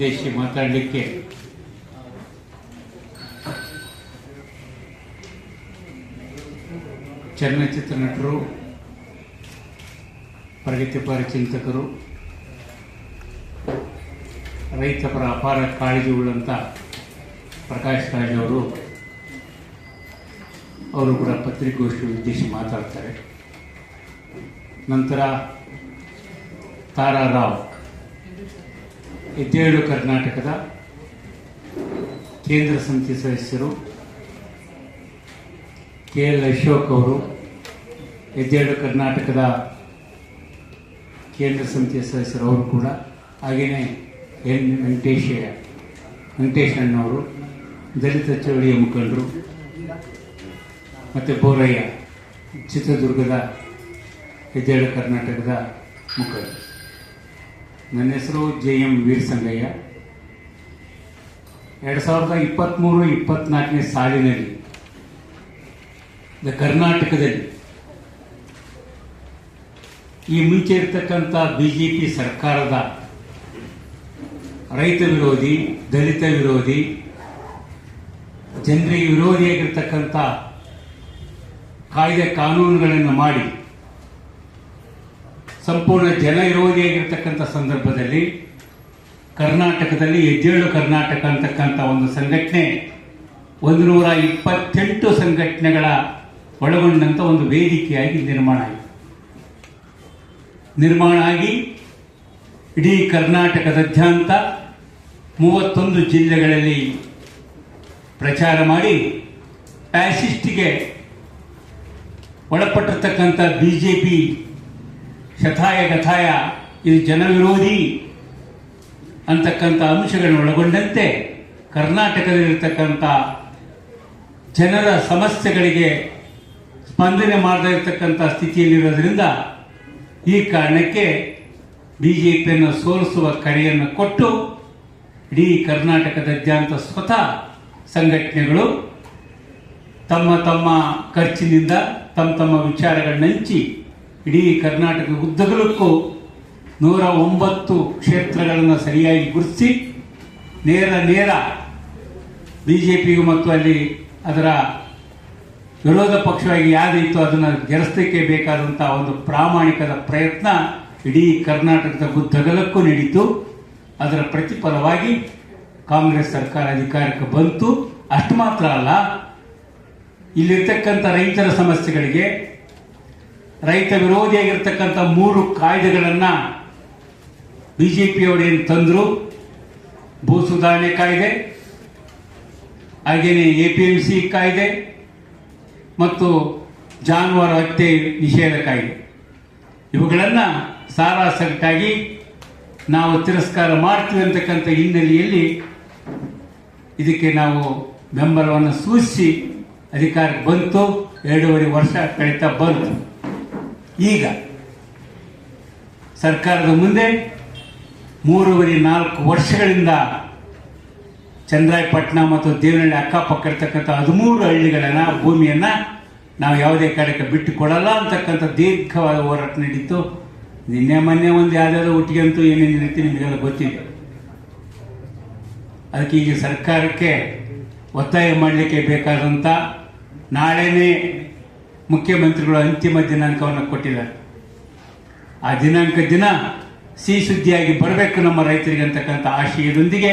ಉದ್ದೇಶಿಸಿ ಮಾತಾಡಲಿಕ್ಕೆ. ಚಲನಚಿತ್ರ ನಟರು ಪ್ರಗತಿಪರ ಚಿಂತಕರು, ರೈತಪರ ಅಪಾರ ಕಾಳಜಿ ಉಳ್ಳಂಥ ಪ್ರಕಾಶ್ ರಾಜ್ ಅವರು ಅವರು ಕೂಡ ಪತ್ರಿಕೋಷ್ಠಿ ಉದ್ದೇಶಿಸಿ ಮಾತಾಡ್ತಾರೆ. ನಂತರ ತಾರಾ ರಾವ್ ಎದ್ದೇಳು ಕರ್ನಾಟಕದ ಕೇಂದ್ರ ಸಮಿತಿ ಸದಸ್ಯರು, ಕೆ ಎಲ್ ಅಶೋಕ್ ಅವರು ಎದ್ದೇಳು ಕರ್ನಾಟಕದ ಕೇಂದ್ರ ಸಮಿತಿಯ ಸದಸ್ಯರು ಅವರು ಕೂಡ ಹಾಗೆಯೇ ಎನ್ ವೆಂಕಟೇಶ, ವೆಂಕಟೇಶ್ ಅಣ್ಣವರು, ದಲಿತ ಚಳವಳಿಯ ಮುಖಂಡರು, ಮತ್ತು ಬೋರಯ್ಯ, ಚಿತ್ರದುರ್ಗದ ಎದ್ದೇಳು ಕರ್ನಾಟಕದ ಮುಖಂಡರು. ನನ್ನ ಹೆಸರು ಜೆ ಎಂ ವೀರಸಂಗಯ್ಯ. ಎರಡು ಸಾವಿರದ ಇಪ್ಪತ್ತ್ಮೂರು ಇಪ್ಪತ್ನಾಲ್ಕನೇ ಸಾಲಿನಲ್ಲಿ ಕರ್ನಾಟಕದಲ್ಲಿ ಈ ಮುಂಚೆ ಇರ್ತಕ್ಕಂಥ ಬಿ ಜೆ ಪಿ ಸರ್ಕಾರದ ರೈತ ವಿರೋಧಿ, ದಲಿತ ವಿರೋಧಿ, ಜನರಿಗೆ ವಿರೋಧಿಯಾಗಿರ್ತಕ್ಕಂಥ ಕಾಯ್ದೆ ಕಾನೂನುಗಳನ್ನು ಮಾಡಿ ಸಂಪೂರ್ಣ ಜನ ವಿರೋಧಿಯಾಗಿರ್ತಕ್ಕಂಥ ಸಂದರ್ಭದಲ್ಲಿ ಕರ್ನಾಟಕದಲ್ಲಿ ಎದ್ದೇಳು ಕರ್ನಾಟಕ ಅಂತಕ್ಕಂಥ ಒಂದು ಸಂಘಟನೆ ಒಂದು ನೂರ ಇಪ್ಪತ್ತೆಂಟು ಸಂಘಟನೆಗಳ ಒಳಗೊಂಡಂಥ ಒಂದು ವೇದಿಕೆಯಾಗಿ ನಿರ್ಮಾಣ ಆಯಿತು. ನಿರ್ಮಾಣ ಆಗಿ ಇಡೀ ಕರ್ನಾಟಕದಾದ್ಯಂತ ಮೂವತ್ತೊಂದು ಜಿಲ್ಲೆಗಳಲ್ಲಿ ಪ್ರಚಾರ ಮಾಡಿ ಪ್ಯಾಸಿಸ್ಟಿಗೆ ಒಳಪಟ್ಟಿರ್ತಕ್ಕಂಥ ಬಿ ಜೆ ಪಿ ಶತಾಯ ಗತಾಯ ಇದು ಜನವಿರೋಧಿ ಅಂತಕ್ಕಂಥ ಅಂಶಗಳನ್ನು ಒಳಗೊಂಡಂತೆ ಕರ್ನಾಟಕದಲ್ಲಿರ್ತಕ್ಕಂಥ ಜನರ ಸಮಸ್ಯೆಗಳಿಗೆ ಸ್ಪಂದನೆ ಮಾಡದೇ ಇರತಕ್ಕಂಥ ಸ್ಥಿತಿಯಲ್ಲಿರೋದ್ರಿಂದ ಈ ಕಾರಣಕ್ಕೆ ಬಿ ಜೆ ಪಿಯನ್ನು ಸೋಲಿಸುವ ಕರೆಯನ್ನು ಕೊಟ್ಟು ಇಡೀ ಕರ್ನಾಟಕದಾದ್ಯಂತ ಸ್ವತಃ ಸಂಘಟನೆಗಳು ತಮ್ಮ ತಮ್ಮ ಖರ್ಚಿನಿಂದ ತಮ್ಮ ತಮ್ಮ ವಿಚಾರಗಳನ್ನ ಹಂಚಿ ಇಡೀ ಕರ್ನಾಟಕ ಉದ್ದಗಲಕ್ಕೂ ನೂರ ಒಂಬತ್ತು ಕ್ಷೇತ್ರಗಳನ್ನು ಸರಿಯಾಗಿ ಗುರುತಿಸಿ ನೇರ ನೇರ ಬಿ ಜೆ ಪಿಗೂ ಮತ್ತು ಅಲ್ಲಿ ಅದರ ವಿರೋಧ ಪಕ್ಷವಾಗಿ ಯಾವುದಿತ್ತು ಅದನ್ನು ಗೆಲ್ಲಿಸಲಿಕ್ಕೆ ಬೇಕಾದಂಥ ಒಂದು ಪ್ರಾಮಾಣಿಕದ ಪ್ರಯತ್ನ ಇಡೀ ಕರ್ನಾಟಕದ ಉದ್ದಗಲಕ್ಕೂ ನಡೀತು ಅದರ ಪ್ರತಿಫಲವಾಗಿ ಕಾಂಗ್ರೆಸ್ ಸರ್ಕಾರ ಅಧಿಕಾರಕ್ಕೆ ಬಂತು. ಅಷ್ಟು ಮಾತ್ರ ಅಲ್ಲ, ಇಲ್ಲಿರ್ತಕ್ಕಂಥ ರೈತರ ಸಮಸ್ಯೆಗಳಿಗೆ ರೈತ ವಿರೋಧಿಯಾಗಿರ್ತಕ್ಕಂಥ ಮೂರು ಕಾಯ್ದೆಗಳನ್ನು ಬಿ ಜೆ ತಂದ್ರು? ತಂದರು ಭೂ ಸುಧಾರಣೆ ಕಾಯ್ದೆ ಹಾಗೆಯೇ ಎ ಪಿ ಎಂ ಸಿ ಕಾಯ್ದೆ ಮತ್ತು ಜಾನುವಾರು ಹತ್ಯೆ ನಿಷೇಧ ಕಾಯ್ದೆ. ಇವುಗಳನ್ನು ಸಾರಾಸಕ್ಕಾಗಿ ನಾವು ತಿರಸ್ಕಾರ ಮಾಡ್ತೀವಿ ಅಂತಕ್ಕಂಥ ಹಿನ್ನೆಲೆಯಲ್ಲಿ ಇದಕ್ಕೆ ನಾವು ಬೆಂಬಲವನ್ನು ಸೂಚಿಸಿ ಅಧಿಕಾರಕ್ಕೆ ಬಂತು, ಎರಡೂವರೆ ವರ್ಷ ಕಳೀತಾ ಬಂತು. ಈಗ ಸರ್ಕಾರದ ಮುಂದೆ ಮೂರುವರೆ ನಾಲ್ಕು ವರ್ಷಗಳಿಂದ ಚಂದ್ರಾಯಪಟ್ಟಣ ಮತ್ತು ದೇವನಹಳ್ಳಿ ಅಕ್ಕಪಕ್ಕ ಇರ್ತಕ್ಕಂಥ ಹದಿಮೂರು ಹಳ್ಳಿಗಳನ್ನು, ಭೂಮಿಯನ್ನ ನಾವು ಯಾವುದೇ ಕಾರ್ಯಕ್ಕೆ ಬಿಟ್ಟು ಕೊಡಲ್ಲ ಅಂತಕ್ಕಂಥ ದೀರ್ಘವಾದ ಹೋರಾಟ ನಡೀತು. ನಿನ್ನೆ ಮೊನ್ನೆ ಒಂದು ಯಾವುದಾದ್ರು ಒಟ್ಟಿಗೆ ಅಂತೂ ಏನೇನು ರೀತಿ ನಿಮಗೆಲ್ಲ ಗೊತ್ತಿದೆ ಅದಕ್ಕೆ ಈಗ ಸರ್ಕಾರಕ್ಕೆ ಒತ್ತಾಯ ಮಾಡಲಿಕ್ಕೆ ಬೇಕಾದಂಥ ನಾಳೆನೇ ಮುಖ್ಯಮಂತ್ರಿಗಳು ಅಂತಿಮ ದಿನಾಂಕವನ್ನು ಕೊಟ್ಟಿದ್ದಾರೆ. ಆ ದಿನಾಂಕ ದಿನ ಸಿಹಿ ಸುದ್ದಿಯಾಗಿ ಬರಬೇಕು ನಮ್ಮ ರೈತರಿಗೆ ಅಂತಕ್ಕಂಥ ಆಶಯದೊಂದಿಗೆ